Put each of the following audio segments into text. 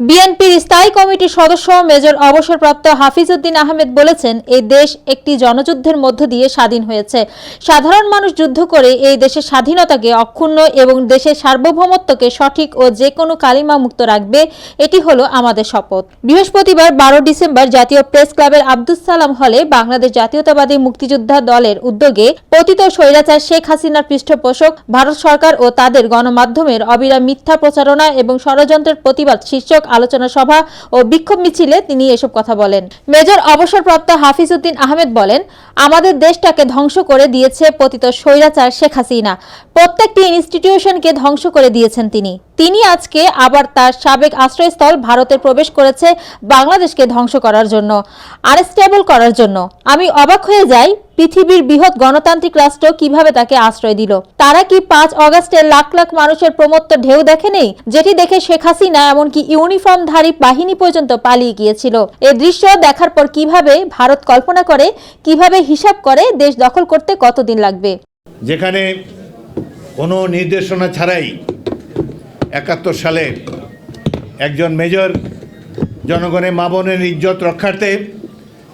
বিএনপির স্থায়ী কমিটির সদস্য মেজর অবসরপ্রাপ্ত হাফিজউদ্দিন আহমেদ বলেছেন, এই দেশ একটি জনযুদ্ধের মধ্য দিয়ে স্বাধীন হয়েছে। সাধারণ মানুষ যুদ্ধ করে এই দেশের স্বাধীনতাকে অক্ষুণ্ণ এবং দেশের সার্বভৌমত্বকে সঠিক ও যে কোনো কালিমা মুক্ত রাখবে, এটি হলো আমাদের শপথ। বৃহস্পতিবার বারো ডিসেম্বর জাতীয় প্রেস ক্লাবের আব্দুস সালাম হলে বাংলাদেশ জাতীয়তাবাদী মুক্তিযোদ্ধা দলের উদ্যোগে পতিত স্বৈরাচার শেখ হাসিনার পৃষ্ঠপোষক, ভারত সরকার ও তাদের গণমাধ্যমের অবিরাম মিথ্যা প্রচারণা এবং ষড়যন্ত্রের প্রতিবাদ শীর্ষক আলোচনা সভা ও বিক্ষোভ মিছিলে তিনি এসব কথা বলেন। মেজর অবসরপ্রাপ্ত হাফিজ উদ্দিন আহমেদ বলেন, আমাদের দেশটাকে ধ্বংস করে দিয়েছে পতিত স্বৈরাচার শেখ হাসিনা। প্রত্যেকটি ইনস্টিটিউশনকে ধ্বংস করে দিয়েছেন তিনি। তিনি আজকে আবার তার সাবেক আশ্রয়স্থল ভারতে প্রবেশ করেছে বাংলাদেশকে ধ্বংস করার জন্য, আনস্টেবল করার জন্য। আমি অবাক হয়ে যাই পৃথিবীর বৃহৎ গণতান্ত্রিক রাষ্ট্র কীভাবে তাকে আশ্রয় দিল। তারা কি পাঁচ অগস্টের লাখ লাখ মানুষের প্রমত্ত ঢেউ দেখে নেই যেটি দেখে শেখ হাসিনা এমনকি ইউনিফর্মধারী বাহিনী পর্যন্ত পালিয়ে গিয়েছিল। এ দৃশ্য দেখার পর কীভাবে ভারত কল্পনা করে, কীভাবে হিসাব করে, দেশ দখল করতে কতদিন লাগবে? যেখানে কোনো নির্দেশনা ছাড়াই একাত্তর সালে একজন মেজর জনগণের মা বোনের ইজ্জত রক্ষার্থে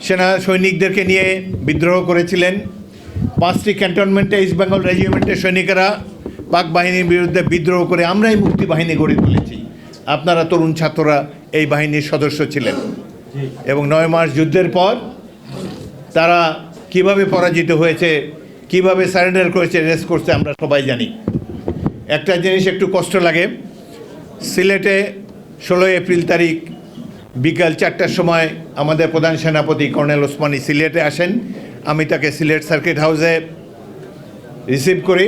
সেনা সৈনিকদেরকে নিয়ে বিদ্রোহ করেছিলেন। পাঁচটি ক্যান্টনমেন্টে ইস্ট বেঙ্গল রেজিমেন্টের সৈনিকেরা পাক বাহিনীর বিরুদ্ধে বিদ্রোহ করে আমরাই মুক্তি বাহিনী গড়ে তুলেছি। আপনারা তরুণ ছাত্ররা এই বাহিনীর সদস্য ছিলেন। এবং নয় মাস যুদ্ধের পর তারা কীভাবে পরাজিত হয়েছে, কীভাবে সারেন্ডার করেছে রেস করছে, আমরা সবাই জানি। একটা জিনিস একটু কষ্ট লাগে। সিলেটে ষোলোই এপ্রিল তারিখ বিকাল চারটার সময় আমাদের প্রধান সেনাপতি কর্নেল ওসমানী সিলেটে আসেন। আমি তাকে সিলেট সার্কিট হাউসে রিসিভ করি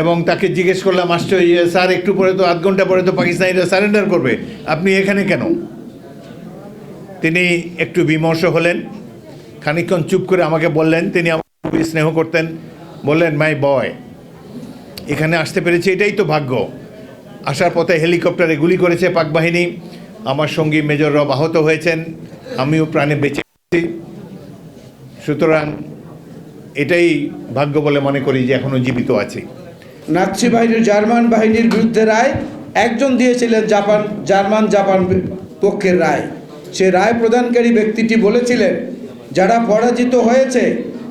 এবং তাকে জিজ্ঞেস করলাম আশ্চর্য ইয়ে, স্যার একটু পরে তো আধ ঘণ্টা পরে তো পাকিস্তানিরা সারেন্ডার করবে। আপনি এখানে কেন? তিনি একটু বিমর্ষ হলেন। খানিকক্ষণ চুপ করে আমাকে বললেন তিনি আমাকে খুবই স্নেহ করতেন। বললেন মাই বয় এখানে আসতে পেরেছি, এটাই তো ভাগ্য। আসার পথে হেলিকপ্টারে গুলি করেছে পাক বাহিনী। আমার সঙ্গী মেজর রব আহত হয়েছেন, আমিও প্রাণে বেঁচে আছি। সুতরাং এটাই ভাগ্য বলে মনে করি যে এখনও জীবিত আছি। নাৎসি বাহিনীর জার্মান বাহিনীর বিরুদ্ধে রায় একজন দিয়েছিলেন জাপান, জার্মান জাপান পক্ষের রায়। সে রায় প্রদানকারী ব্যক্তিটি বলেছিলেন, যারা পরাজিত হয়েছে,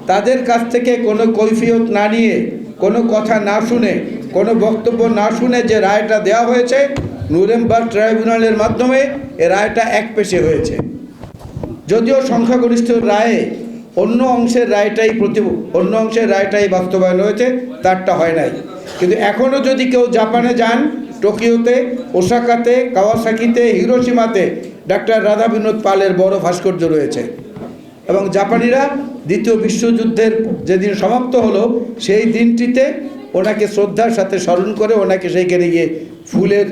তাদের কাছ থেকে কোনো কৈফিয়ত না নিয়ে কথা না শুনে, কোনো বক্তব্য না শুনে যে রায়টা দেওয়া হয়েছে নুরেমবার্গ ট্রাইব্যুনালের মাধ্যমে এ রায়টা এক পেশে হয়েছে। যদিও সংখ্যাগরিষ্ঠ রায়ে অন্য অংশের রায়টাই প্রতি, অন্য অংশের রায়টাই বাস্তবায়ন হয়েছে, তারটা হয় নাই। কিন্তু এখনও যদি কেউ জাপানে যান, টোকিওতে, ওসাকাতে, কাওয়াসাকিতে হিরোসীমাতে ডাক্তার রাধা বিনোদ পালের বড় ভাস্কর্য রয়েছে। এবং জাপানিরা দ্বিতীয় বিশ্বযুদ্ধের যেদিন সমাপ্ত হলো, সেই দিনটিতে ওনাকে শ্রদ্ধার সাথে স্মরণ করে ওনাকে সেইখানে গিয়ে ফুলের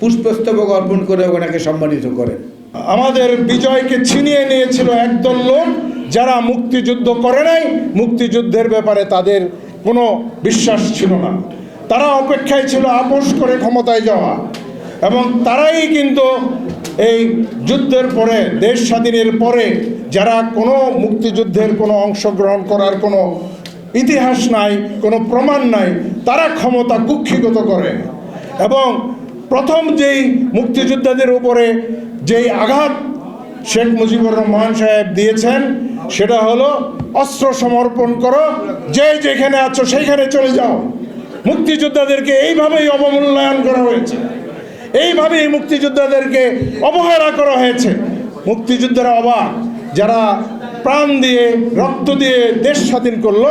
পুষ্পস্তবক অর্পণ করে ওনাকে সম্মানিত করেন আমাদের বিজয়কে ছিনিয়ে নিয়েছিল একদল লোক যারা মুক্তিযুদ্ধ করে নাই, মুক্তিযুদ্ধের ব্যাপারে তাদের কোনো বিশ্বাস ছিল না। তারা অপেক্ষায় ছিল আপোষ করে ক্ষমতায় যাওয়া। এবং তারাই কিন্তু এই যুদ্ধের পরে, দেশ স্বাধীনের পরে যারা কোনো মুক্তিযুদ্ধের কোনো অংশগ্রহণ করার কোনো ইতিহাস নাই, কোনো প্রমাণ নাই, তারা ক্ষমতা কুক্ষিগত করে। এবং প্রথম যেই মুক্তিযোদ্ধাদের উপরে যেই আঘাত শেখ মুজিবুর রহমান সাহেব দিয়েছেন, সেটা হলো অস্ত্র সমর্পণ করো, যে যেখানে আছো সেইখানে চলে যাও। মুক্তিযোদ্ধাদেরকে এইভাবেই অবমূল্যায়ন করা হয়েছে। এইভাবেই মুক্তিযোদ্ধাদেরকে অবহেলা করা হয়েছে। মুক্তিযোদ্ধারা অবাক, যারা প্রাণ দিয়ে, রক্ত দিয়ে দেশ স্বাধীন করল,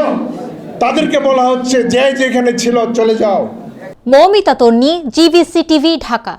তাদেরকে বলা হচ্ছে, যে যেখানে ছিল, চলে যাও। Moumita Tonni, GBC TV, Dhaka.